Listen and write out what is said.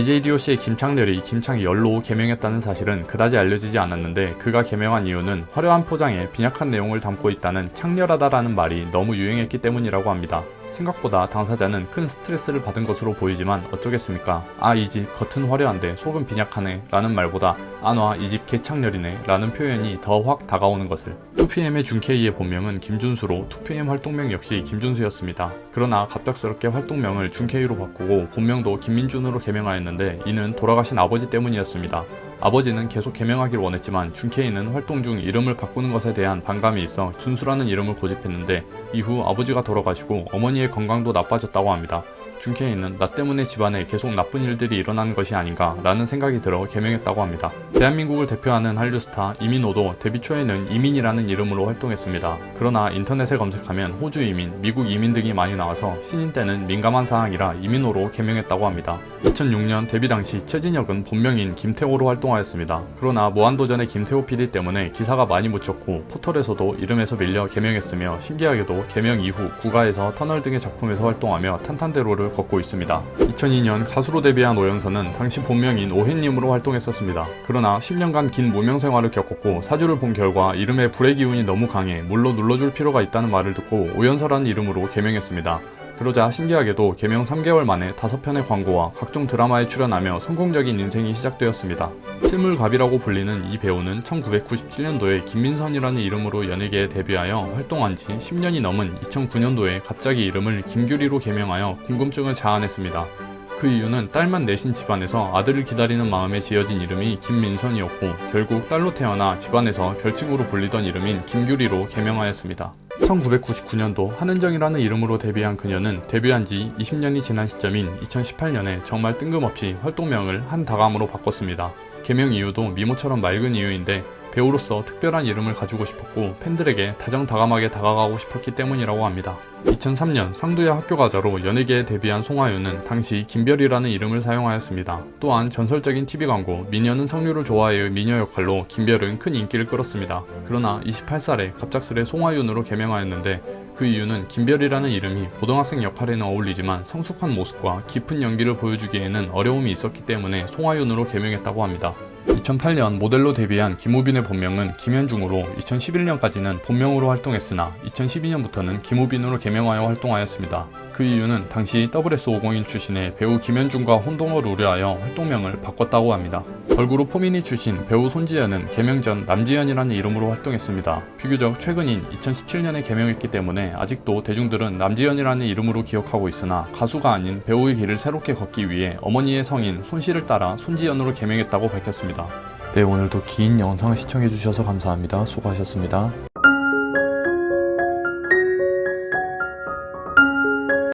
DJ DOC의 김창렬이 김창열로 개명했다는 사실은 그다지 알려지지 않았는데 그가 개명한 이유는 화려한 포장에 빈약한 내용을 담고 있다는 창렬하다라는 말이 너무 유행했기 때문이라고 합니다. 생각보다 당사자는 큰 스트레스를 받은 것으로 보이지만 어쩌겠습니까? 아, 이 집 겉은 화려한데 속은 빈약하네 라는 말보다 안와 이 집 개창렬이네 라는 표현이 더 확 다가오는 것을 2PM의 준케이의 본명은 김준수로 2PM 활동명 역시 김준수였습니다. 그러나 갑작스럽게 활동명을 준케이로 바꾸고 본명도 김민준으로 개명하였는데 이는 돌아가신 아버지 때문이었습니다. 아버지는 계속 개명하길 원했지만 준케이는 활동 중 이름을 바꾸는 것에 대한 반감이 있어 준수라는 이름을 고집했는데 이후 아버지가 돌아가시고 어머니의 건강도 나빠졌다고 합니다. 준케이는 나 때문에 집안에 계속 나쁜 일들이 일어나는 것이 아닌가 라는 생각이 들어 개명했다고 합니다. 대한민국을 대표하는 한류 스타 이민호도 데뷔 초에는 이민이라는 이름으로 활동했습니다. 그러나 인터넷에 검색하면 호주 이민, 미국 이민 등이 많이 나와서 신인 때는 민감한 사항이라 이민호로 개명했다고 합니다. 2006년 데뷔 당시 최진혁은 본명인 김태호로 활동하였습니다. 그러나 무한도전의 김태호 PD 때문에 기사가 많이 묻혔고 포털에서도 이름에서 밀려 개명했으며 신기하게도 개명 이후 국가에서 터널 등의 작품에서 활동하며 탄탄대로를 걷고 있습니다. 2002년 가수로 데뷔한 오연서는 당시 본명인 오해님으로 활동했었습니다. 그러나 10년간 긴 무명 생활을 겪었고 사주를 본 결과 이름에 불의 기운이 너무 강해 물로 눌러줄 필요가 있다는 말을 듣고 오연서라는 이름으로 개명했습니다. 그러자 신기하게도 개명 3개월 만에 5편의 광고와 각종 드라마에 출연하며 성공적인 인생이 시작되었습니다. 실물갑이라고 불리는 이 배우는 1997년도에 김민선이라는 이름으로 연예계에 데뷔하여 활동한 지 10년이 넘은 2009년도에 갑자기 이름을 김규리로 개명하여 궁금증을 자아냈습니다. 그 이유는 딸만 내신 집안에서 아들을 기다리는 마음에 지어진 이름이 김민선이었고 결국 딸로 태어나 집안에서 별칭으로 불리던 이름인 김규리로 개명하였습니다. 1999년도 한은정이라는 이름으로 데뷔한 그녀는 데뷔한 지 20년이 지난 시점인 2018년에 정말 뜬금없이 활동명을 한다감으로 바꿨습니다. 개명 이유도 미모처럼 맑은 이유인데 배우로서 특별한 이름을 가지고 싶었고 팬들에게 다정다감하게 다가가고 싶었기 때문이라고 합니다. 2003년 상두야 학교가자로 연예계에 데뷔한 송하윤은 당시 김별이라는 이름을 사용하였습니다. 또한 전설적인 TV 광고 미녀는 석류를 좋아해의 미녀 역할로 김별은 큰 인기를 끌었습니다. 그러나 28살에 갑작스레 송하윤으로 개명하였는데 그 이유는 김별이라는 이름이 고등학생 역할에는 어울리지만 성숙한 모습과 깊은 연기를 보여주기에는 어려움이 있었기 때문에 송하윤으로 개명했다고 합니다. 2008년 모델로 데뷔한 김우빈의 본명은 김현중으로 2011년까지는 본명으로 활동했으나 2012년부터는 김우빈으로 개명하여 활동하였습니다. 그 이유는 당시 WS501 출신의 배우 김현중과 혼동을 우려하여 활동명을 바꿨다고 합니다. 걸그룹 포미니 출신 배우 손지연은 개명 전 남지연이라는 이름으로 활동했습니다. 비교적 최근인 2017년에 개명했기 때문에 아직도 대중들은 남지연이라는 이름으로 기억하고 있으나 가수가 아닌 배우의 길을 새롭게 걷기 위해 어머니의 성인 손씨를 따라 손지연으로 개명했다고 밝혔습니다. 네, 오늘도 긴 영상 시청해주셔서 감사합니다. 수고하셨습니다.